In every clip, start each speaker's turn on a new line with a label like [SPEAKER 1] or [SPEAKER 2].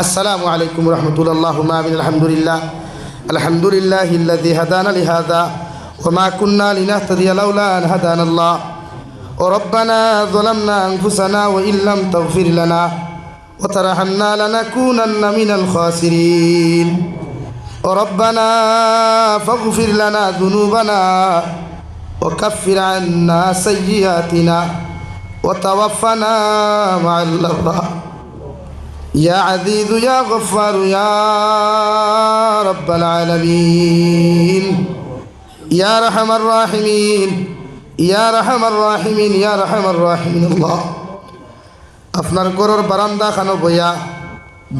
[SPEAKER 1] السلام عليكم ورحمة الله ما من الحمد لله الحمد لله الذي هدانا لهذا وما كنا لنهتدي لولا أن هدانا الله وربنا ظلمنا أنفسنا وإن لم تغفر لنا وترحمنا لنكونن من الخاسرين ربنا فاغفر لنا ذنوبنا وكفر عنا سيئاتنا وتوفنا مع الأبرار يا عزيز يا غفار يا رب العالمين يا رحم الراحمين يا رحم الراحمين يا رحم الراحمين الله আপনার গরর বারান্দা খানো বইয়া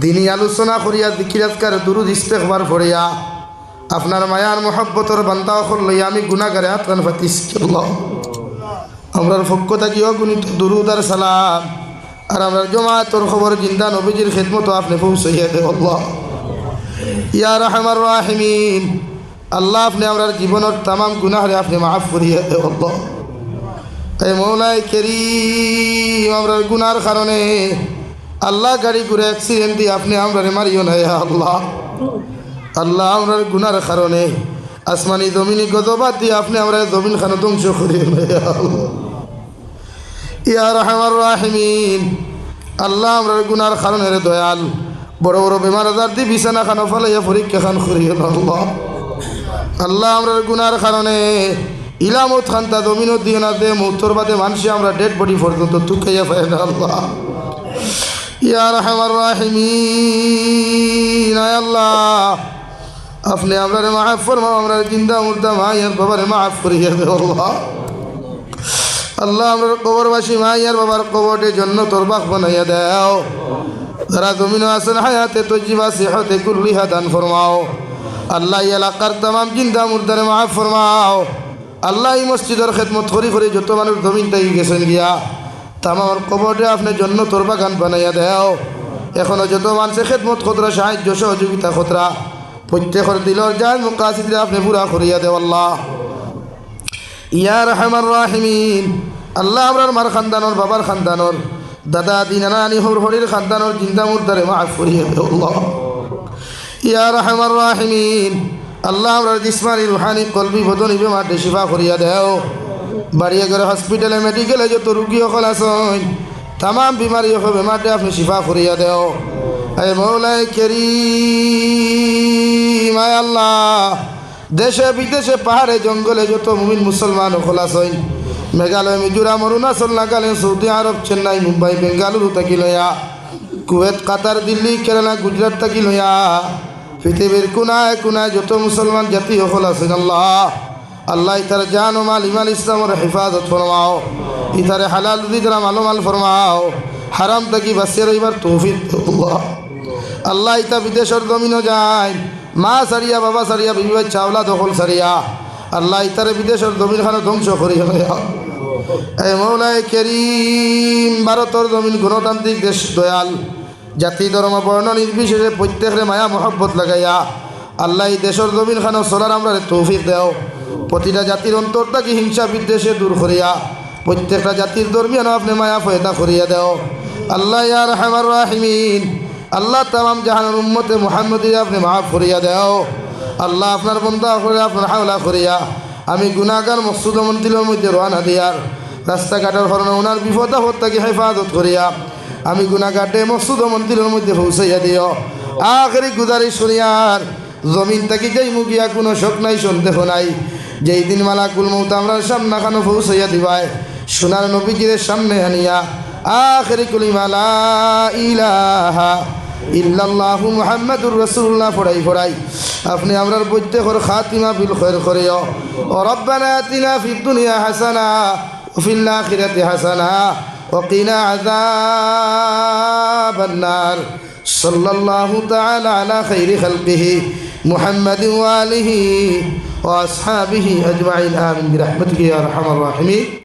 [SPEAKER 1] দিনী আলোচনা করিয়া দিকিরাজকার দুরুদ ইস্তেকবার ফরিয়া আপনার মায়ার মহব্বতর বান্দা অকল লইয়া আমি গুণাগারে আত্রান ফাতিস আমরার পক্ষ থাকি অগুণিত দুরুদ আর সালাম আর আমরা জমাতর খবর জিন্দা নবীজির খেদমতো আপনি পৌঁছাইয়া দে আল্লাহ। ইয়া রহমার রাহিমিন। আল্লাহ, আপনি আমরার জীবনের তামাম গুনাহরে আপনি মাফ করিয়া দে আল্লাহ। এই মৌলাই কেরিম, আমরার গুনার কারণে আল্লাহ গাড়ি ঘুরে অ্যাক্সিডেন্ট দিয়ে আপনি আমরারে মারিও না আল্লাহ। আল্লাহ, আমরার গুনার কারণে আসমানি জমিনি গজবাদ দিয়ে আপনি আমরা জমিন খানো ধ্বংস করিও না আল্লাহ। ইয়া রহমার রাহিমিন। আল্লাহ আমরার গুনার কারণের দয়াল। বড় বড় বেমার আজার দি বিছানা খানো ফলাইয়া পরীক্ষা খান করিও না আল্লাহ। আল্লাহ আমরার গুনার কারণে ইলামত খান্তা জমিনত দিও না দে, মৌতর বাদে মানুষে আমরা ডেড বডি পর্যন্ত তুকাইয়া পাই না আল্লাহ। ইয়া রহমার রাহিমিন আল্লাহ। আপনি আমরারে মাফ ফরমাও আমরা জিন্দা মুর্দা মায়ের বাবারে মাফ করিয়া দে আল্লাহ। আল্লাহ আমরা কবরবাসী মাইয়ার বাবার কবরটে জন্য তোর বাক বানাইয়া দেও। যারা জমিন আসেন হায়াতে তো জীবা সেহতে কুল্লিহা দান ফরমাও। আল্লাহ এলাকার তামাম জিন্দা মুর্দারে মাফ ফরমাও। আল্লাহ এই মসজিদের খেদমত করি করে যত মানুষ জমিন তাই গেছেন গিয়া তামার কবরটে আপনি জন্য তোর বাগান বানাইয়া দেও। এখনও যত মানুষের খেদমত খতরা, সাহায্য সহযোগিতা খতরা। প্রত্যেকের দিলর যান মুকাশিদরে আপনি পুরা করিয়া দেও ইয়া রহমান রাহিমিন। আল্লাহ আমরার মার খানদানোর, বাবার খানদানোর, দাদা দিনা নানি হর হরির খানদানোর জিন্দা মুর্দারে মাফ করিয়ে আল্লাহ। ইয়া রহমান রাহিমিন। আল্লাহ আমরার জিসমানি, রুহানি, কলবি, বদনি বেমারটে শিফা করিয়া দেও। বাড়িয়ে গেলে হসপিটালে, মেডিকেলে যত রুগী সকল আসন তাম বিমারি হোক বেমারটে আপনি শিফা করিয়া দেও। এ মৌলাই কেরি মায় আল্লাহ। দেশে বিদেশে পাহাড়ে, জঙ্গলে যত মুমিন মুসলমান খোলাসইন মেঘালয়, মিজোরাম, অরুণাচল, নাগাল্যান্ড, সৌদি আরব, চেন্নাই, মুম্বাই, বেঙ্গালুরু থাকি লইয়া কুয়েত, কাতার, দিল্লি, কেরালা, গুজরাট থাকি লইয়া পৃথিবীর কোনায় কোনায় যত মুসলমান জাতি সকল আছেন আল্লাহ আল্লাহ ইতার জান ও মাল, ইমাল ইসলামের হেফাজত ফরমাও ইতারে হালাল দিকরাম আলো মাল ফরমাও, হারাম থাকি বাসিয়ে রইবার তৌফিক আল্লাহ। আল্লাহ ইতা বিদেশের জমিনও যায় মা সারিয়া, বাবা সারিয়া বিবাহ চাওলা, দখল সারিয়া। আল্লাহ ইতারে বিদেশের জমিন খানে ধ্বংস করি এই মৌলায় কেরিম, ভারতর জমিন গণতান্ত্রিক দেশ দয়াল। জাতি, ধর্ম, বর্ণ নির্বিশেষে প্রত্যেকের মায়া, মহব্বত লাগাইয়া। আল্লাহ এই দেশের জমিন খানো চলার আমরা তৌফিক দেও। প্রতিটা জাতির অন্তর থাকি হিংসা বিদ্বেষে দূর করিয়া। প্রত্যেকটা জাতির ধর্মীয় আপনি মায়া ফয়তা করিয়া দেও। আল্লাহ ইয়ার হেমার রাহিমিন। আল্লাহ তাম জাহানের উম্মতে মোহাম্মদী আপনি মাফ করিয়া দেও। আল্লাহ আপনার বন্ধা করে আপনার হাওলা করিয়া, আমি গুণাগার মসুদ মন্দিরের মধ্যে রওনা দিয়ার, রাস্তাঘাটের হরণে ওনার বিপদ তাকে হেফাজত করিয়া, আমি গুণাঘাটে মসুদ মন্দিরের মধ্যে পৌঁছাইয়া দিও। আখেরি গুজারি শুনিয়ার, জমিন তাকে যাই মুগিয়া কোনো শোক নাই, সন্দেহ নাই। যেই দিন মালাকুল মৌত আমরা সামনা খানো পৌঁছাইয়া দিবায়, সোনার নবীজির সামনে আনিয়া আখেরি কুলিমালা ইলাহা ইল্লাল্লাহ মুহাম্মাদুর রাসূলুল্লাহ ফড়াই ফড়াই আপনি আমরার প্রত্যেকের খাতিমা বিল খৈর করিও ও রব্বানা আতিনা ফিদ দুনিয়া হাসানা ও ফিল আখিরাতি হাসানা وقنا عذاب النار صلى الله تعالى على خير خلقه محمد وآله وأصحابه أجمعين آمين برحمتك يا أرحم الراحمين